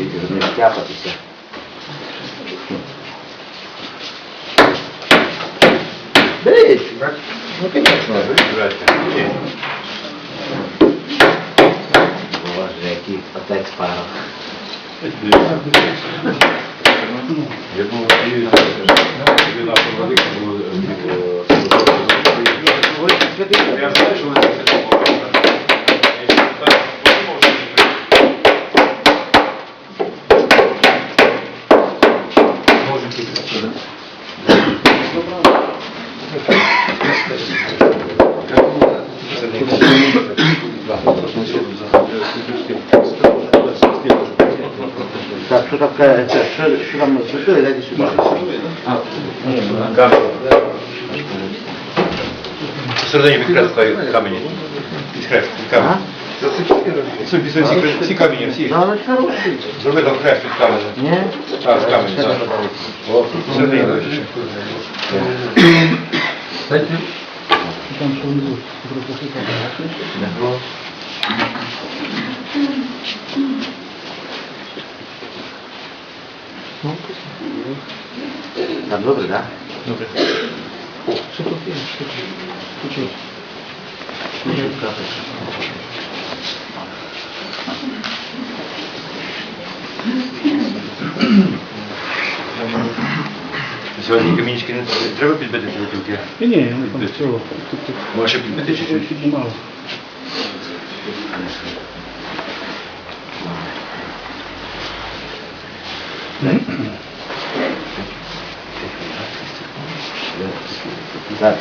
Видите, не тяпатися. Беріть. Ну, конечно. Боже, який отець парох. Я був і від нашого велика було я знаю, що вони це Так, що таке, це, що, що там зробили, дайте сюди. Всередині підкреслює камені. Підкреслює камені. Всі, всі, всі, всі камені, всі. Ну, ну, хороший. Зроби там хрест від камені. Ні? Так, з камені, так. Всередині. Так, добре, так? Добре. Сьогодні камінчики не треба підбити ці бутилки? Ні, ні, не там цього. Тут тут Може підбити чи що? піднімало. Так,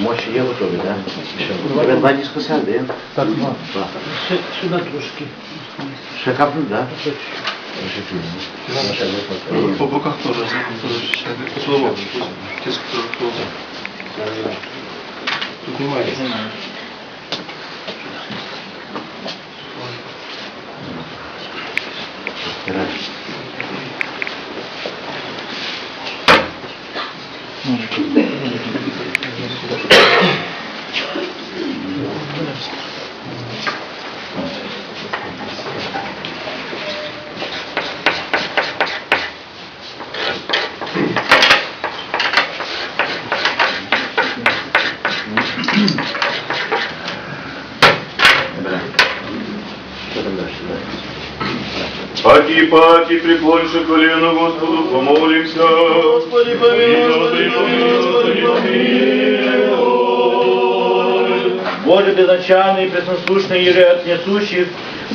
мощі є готові, так? Що? Тебе два дискосяди, Так, два. Два. Ще, сюди трошки. Ще капнуть, так? По боках теж, теж ще поцілував. Тиск теж. Тут немає. Що там далі? Паки, паки, прикончи колено Господу, помолимся. Господи, помилуй, Господи, помилуй, помилуй. Боже безначальный, пресносущный, еже от несущих,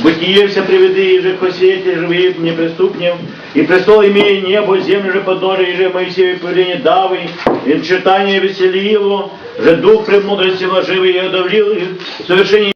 бытие все приведи, еже к осете, живые неприступнем, и престол имея небо, землю же подножие, еже Моисею повеление давы, и читание веселило, же дух премудрости вложил и одобрил, и в совершении